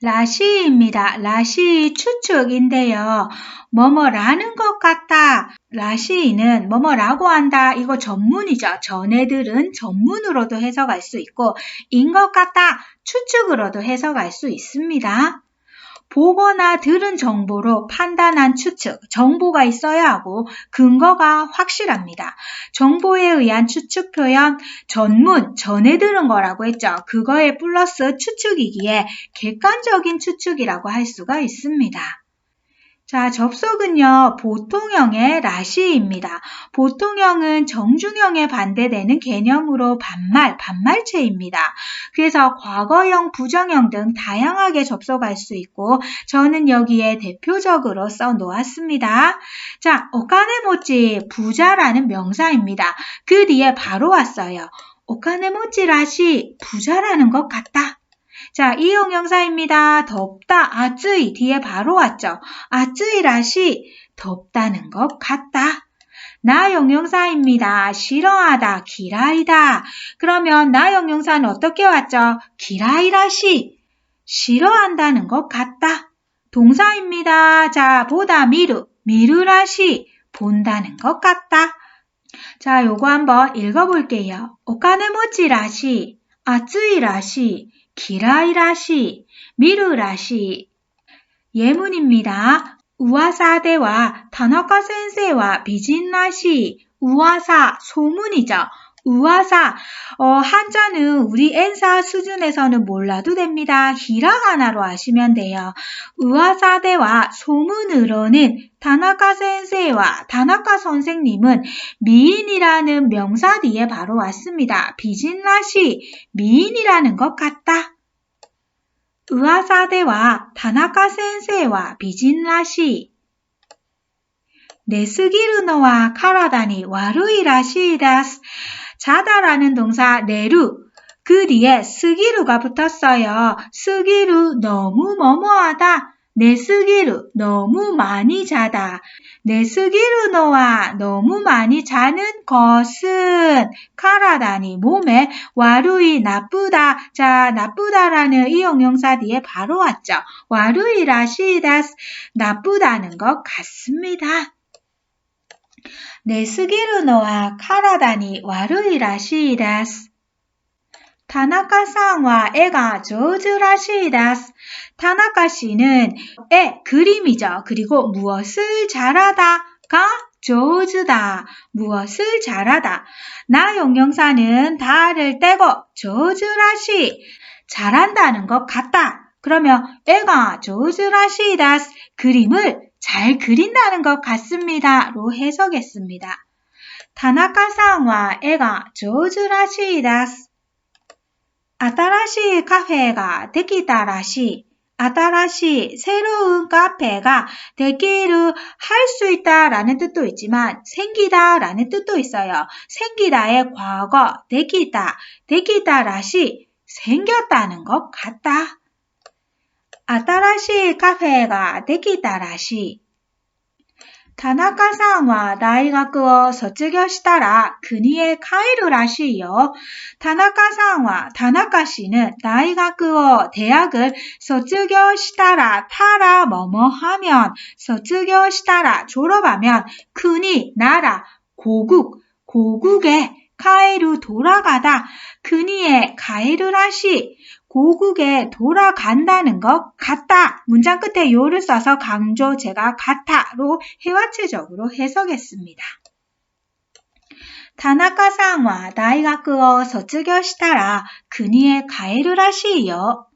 라시입니다. 라시 추측인데요. 뭐뭐라는 것 같다. 라시는 뭐뭐라고 한다. 이거 전문이죠. 전애들은 전문으로도 해석할 수 있고 인 것 같다. 추측으로도 해석할 수 있습니다. 보거나 들은 정보로 판단한 추측, 정보가 있어야 하고 근거가 확실합니다. 정보에 의한 추측 표현, 전문, 전해 들은 거라고 했죠. 그거에 플러스 추측이기에 객관적인 추측이라고 할 수가 있습니다. 자, 접속은요, 보통형의 라시입니다. 보통형은 정중형에 반대되는 개념으로 반말, 반말체입니다. 그래서 과거형, 부정형 등 다양하게 접속할 수 있고, 저는 여기에 대표적으로 써 놓았습니다. 자, 오카네모찌, 부자라는 명사입니다. 그 뒤에 바로 왔어요. 오카네모찌 라시, 부자라는 것 같다. 자, 이 형용사입니다. 덥다, 아쯔이 뒤에 바로 왔죠. 아쯔이라시 덥다는 것 같다. 나 형용사입니다. 싫어하다, 기라이다. 그러면 나 형용사는 어떻게 왔죠? 기라이라시 싫어한다는 것 같다. 동사입니다. 자, 보다 미루, 미루라시 본다는 것 같다. 자, 요거 한번 읽어볼게요. 오카네모치라시, 아쯔이라시, 기라이라시, 미루라시. 예문입니다. 우와사대와 타나카 센세와 비진라시, 우와사 소문이죠. 우와사 어, 한자는 우리 엔사 수준에서는 몰라도 됩니다. 히라가나로 하시면 돼요. 우와사대와 소문으로는 다나카 센세와 다나카 선생님은 미인이라는 명사 뒤에 바로 왔습니다. 비진라시 미인이라는 것 같다. 우와사대와 다나카 센세와 비진라시 카라다니 와루이라시다스 자다라는 동사 네루 그 뒤에 스기루가 붙었어요. 스기루 너무 뭐뭐하다. 내 스기루 너무 많이 자다. 내 스기루 너와 너무 많이 자는 것은 카라다니 몸에 와루이 나쁘다. 자 나쁘다라는 이 형용사 뒤에 바로 왔죠. 와루이라 시다스 나쁘다는 것 같습니다. 네스기르노와 카라다니 와르이라시이다스. 타나카상와 애가 조즈라시이다스. 타나카 씨는 애 그림이죠. 그리고 무엇을 잘하다가 조즈다. 무엇을 잘하다. 나 용용사는 다를 떼고 조즈라시. 잘한다는 것 같다. 그러면 애가 조즈라시이다스. 그림을 잘 그린다는 것 같습니다. 로 해석했습니다. 타나카상와 애가 조즈라시다스. 아따라시 카페가 데키다라시. 아따라시 새로운 카페가 되기를 할 수 있다라는 뜻도 있지만 생기다라는 뜻도 있어요. 생기다의 과거 되기다, 되기다라시 생겼다는 것 같다. 新しいカフェができたらしい。田中さんは大学を卒業したら国へ帰るらしいよ。田中さんは田中氏の大学を대학을卒業したらたら뭐뭐하면卒業したら졸업하면 국이 나라 고국 고국에 카에르 돌아가다 그니의 카에르라시 고국에 돌아간다는 것 같다. 문장 끝에 요를 써서 강조제가 같아로 해화체적으로 해석했습니다. 다나카상와 나이가 서측여 시타라 그니에 가에르라시이여